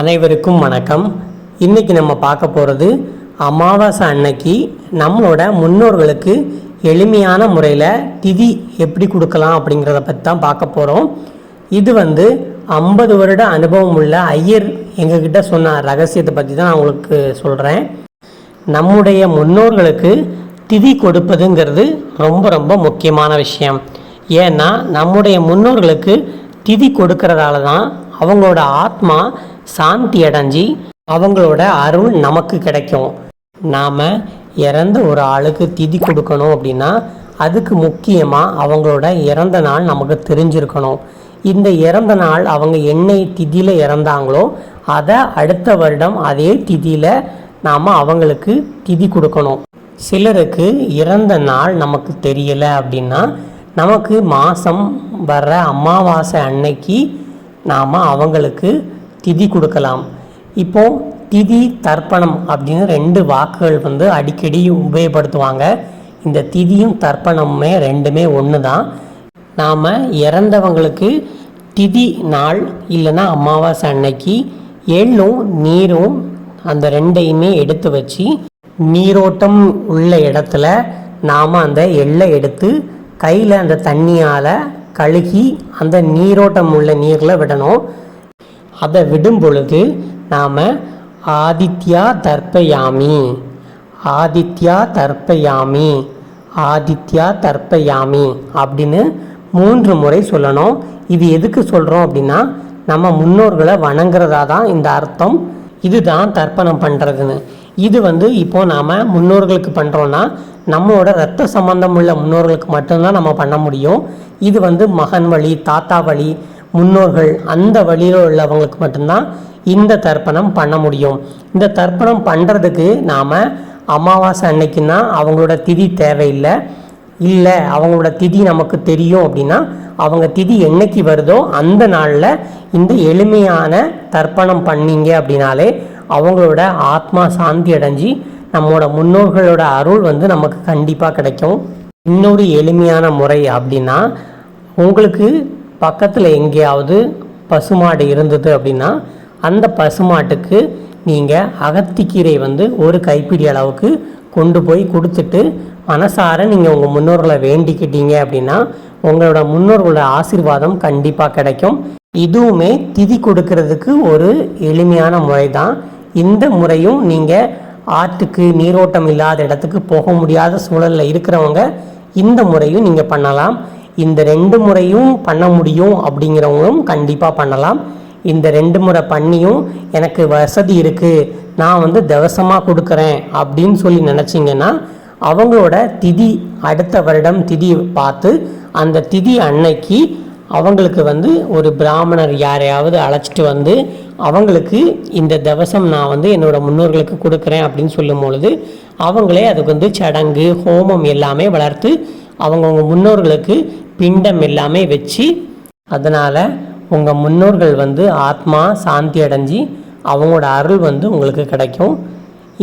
அனைவருக்கும் வணக்கம். இன்றைக்கி நம்ம பார்க்க போகிறது அமாவாசை அன்னைக்கு நம்மளோட முன்னோர்களுக்கு எளிமையான முறையில் திதி எப்படி கொடுக்கலாம் அப்படிங்கிறத பற்றி தான் பார்க்க போகிறோம் இது வந்து ஐம்பது வருட அனுபவம் உள்ள ஐயர் எங்ககிட்ட சொன்ன ரகசியத்தை பற்றி தான் நான் உங்களுக்கு சொல்கிறேன் நம்முடைய முன்னோர்களுக்கு திதி கொடுப்பதுங்கிறது ரொம்ப ரொம்ப முக்கியமான விஷயம். ஏன்னா நம்முடைய முன்னோர்களுக்கு திதி கொடுக்கறதால தான் அவங்களோட ஆத்மா சாந்தி அடைஞ்சி அவங்களோட அருள் நமக்கு கிடைக்கும். நாம் இறந்த ஒரு ஆளுக்கு திதி கொடுக்கணும் அப்படின்னா அதுக்கு முக்கியமாக அவங்களோட இறந்த நாள் நமக்கு தெரிஞ்சிருக்கணும். இந்த இறந்த நாள் அவங்க என்னை திதியில் இறந்தாங்களோ அதை அடுத்த வருடம் அதே திதியில் நாம் அவங்களுக்கு திதி கொடுக்கணும். சிலருக்கு இறந்த நாள் நமக்கு தெரியலை அப்படின்னா நமக்கு மாதம் வர்ற அமாவாசை அன்னைக்கு நாம் அவங்களுக்கு திதி கொடுக்கலாம். இப்போ திதி தர்ப்பணம் அப்படின்னு ரெண்டு வாக்குகள் வந்து அடிக்கடி உபயோகப்படுத்துவாங்க. இந்த திதியும் தர்ப்பணமுமே ரெண்டுமே ஒன்று தான் நாம் இறந்தவங்களுக்கு திதி நாள் இல்லைன்னா அமாவாசை அன்னைக்கு எள்ளும் நீரும் அந்த ரெண்டையுமே எடுத்து வச்சு நீரோட்டம் உள்ள இடத்துல நாம் அந்த எள்ளை எடுத்து கையில் அந்த தண்ணியால் கழுகி அந்த நீரோட்டம் உள்ள நீரில் விடணும். அதை விடும் பொழுது நாம் ஆதித்யா தர்ப்பயாமி. ஆதித்யா தர்ப்பயாமி. ஆதித்யா தர்ப்பயாமி அப்படின்னு மூன்று முறை சொல்லணும். இது எதுக்கு சொல்கிறோம் அப்படின்னா நம்ம முன்னோர்களை வணங்குறதா தான் இந்த அர்த்தம். இதுதான் தர்ப்பணம் பண்ணுறதுன்னு இது வந்து இப்போ நாம் முன்னோர்களுக்கு பண்ணுறோன்னா நம்மளோட ரத்த சம்பந்தம் உள்ள முன்னோர்களுக்கு மட்டும்தான் நம்ம பண்ண முடியும். இது வந்து மகன் வழி தாத்தா வழி முன்னோர்கள் அந்த வழியில் உள்ளவங்களுக்கு மட்டும்தான் இந்த தர்ப்பணம் பண்ண முடியும். இந்த தர்ப்பணம் பண்ணுறதுக்கு நாம் அமாவாசை அன்னைக்குன்னா அவங்களோட திதி தேவையில்லை. இல்லை அவங்களோட திதி நமக்கு தெரியும் அப்படின்னா அவங்க திதி என்னைக்கு வருதோ அந்த நாளில் இந்த எளிமையான தர்ப்பணம் பண்ணீங்க அப்படின்னாலே அவங்களோட ஆத்மா சாந்தி அடைஞ்சு நம்மளோட முன்னோர்களோட அருள் வந்து நமக்கு கண்டிப்பாக கிடைக்கும். இன்னொரு எளிமையான முறை அப்படின்னா உங்களுக்கு பக்கத்தில் எங்கேயாவது பசுமாடு இருந்தது அப்படின்னா அந்த பசுமாட்டுக்கு நீங்கள் அகத்திக்கீரை வந்து ஒரு கைப்பிடி அளவுக்கு கொண்டு போய் கொடுத்துட்டு மனசார நீங்கள் உங்கள் முன்னோர்களை வேண்டிக்கிட்டீங்க அப்படின்னா உங்களோட முன்னோர்களோட ஆசீர்வாதம் கண்டிப்பாக கிடைக்கும். இதுவுமே திதி கொடுக்கறதுக்கு ஒரு எளிமையான முறை தான் இந்த முறையும் நீங்கள் ஆற்றுக்கு நீரோட்டம் இல்லாத இடத்துக்கு போக முடியாத சூழலில் இருக்கிறவங்க இந்த முறையும் நீங்கள் பண்ணலாம். இந்த ரெண்டு முறையும் பண்ண முடியும் அப்படிங்கிறவங்களும் கண்டிப்பாக பண்ணலாம். இந்த ரெண்டு முறை பண்ணியும் எனக்கு வசதி இருக்குது நான் வந்து தவசமாக கொடுக்குறேன் அப்படின்னு சொல்லி நினச்சிங்கன்னா அவங்களோட திதி அடுத்த வருடம் திதி பார்த்து அந்த திதி அன்னைக்கு அவங்களுக்கு வந்து ஒரு பிராமணர் யாரையாவது அழைச்சிட்டு வந்து அவங்களுக்கு இந்த தவசம் நான் வந்து என்னோட முன்னோர்களுக்கு கொடுக்குறேன் அப்படின்னு சொல்லும் பொழுது அவங்களே அதுக்கு வந்து சடங்கு ஹோமம் எல்லாமே வளர்த்து அவங்கவுங்க முன்னோர்களுக்கு பிண்டம் எல்லாமே வச்சு அதனால் உங்கள் முன்னோர்கள் வந்து ஆத்மா சாந்தி அடைஞ்சு அவங்களோட அருள் வந்து உங்களுக்கு கிடைக்கும்.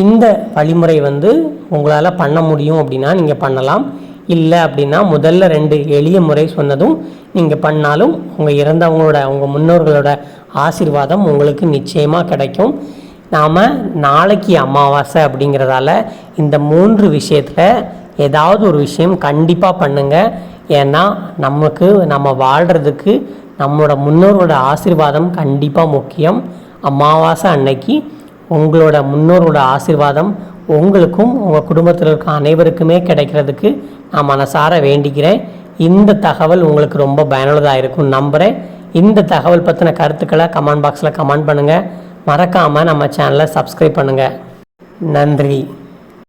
இந்த வழிமுறை வந்து உங்களால் பண்ண முடியும் அப்படின்னா நீங்கள் பண்ணலாம். இல்லை அப்படின்னா முதல்ல ரெண்டு எளிய முறை சொன்னதும் நீங்கள் பண்ணாலும் உங்கள் இறந்தவங்களோட உங்கள் முன்னோர்களோட ஆசீர்வாதம் உங்களுக்கு நிச்சயமாக கிடைக்கும். நாம் நாளைக்கு அமாவாசை அப்படிங்கிறதால இந்த மூன்று விஷயத்தில் ஏதாவது ஒரு விஷயம் கண்டிப்பாக பண்ணுங்கள் ஏன்னா நமக்கு நம்ம வாழ்கிறதுக்கு நம்மளோட முன்னோர்களோட ஆசீர்வாதம் கண்டிப்பாக முக்கியம். அமாவாசை அன்னைக்கு உங்களோட முன்னோரோட ஆசீர்வாதம் உங்களுக்கும் உங்கள் குடும்பத்தில் இருக்க அனைவருக்குமே கிடைக்கிறதுக்கு நான் மனசார வேண்டிக்கிறேன். இந்த தகவல் உங்களுக்கு ரொம்ப பயனுள்ளதாக இருக்கும் நம்புகிறேன் இந்த தகவல் பற்றின கருத்துக்களை கமெண்ட் பாக்ஸில் கமெண்ட் பண்ணுங்கள் மறக்காமல் நம்ம சேனலை சப்ஸ்கிரைப் பண்ணுங்கள் நன்றி.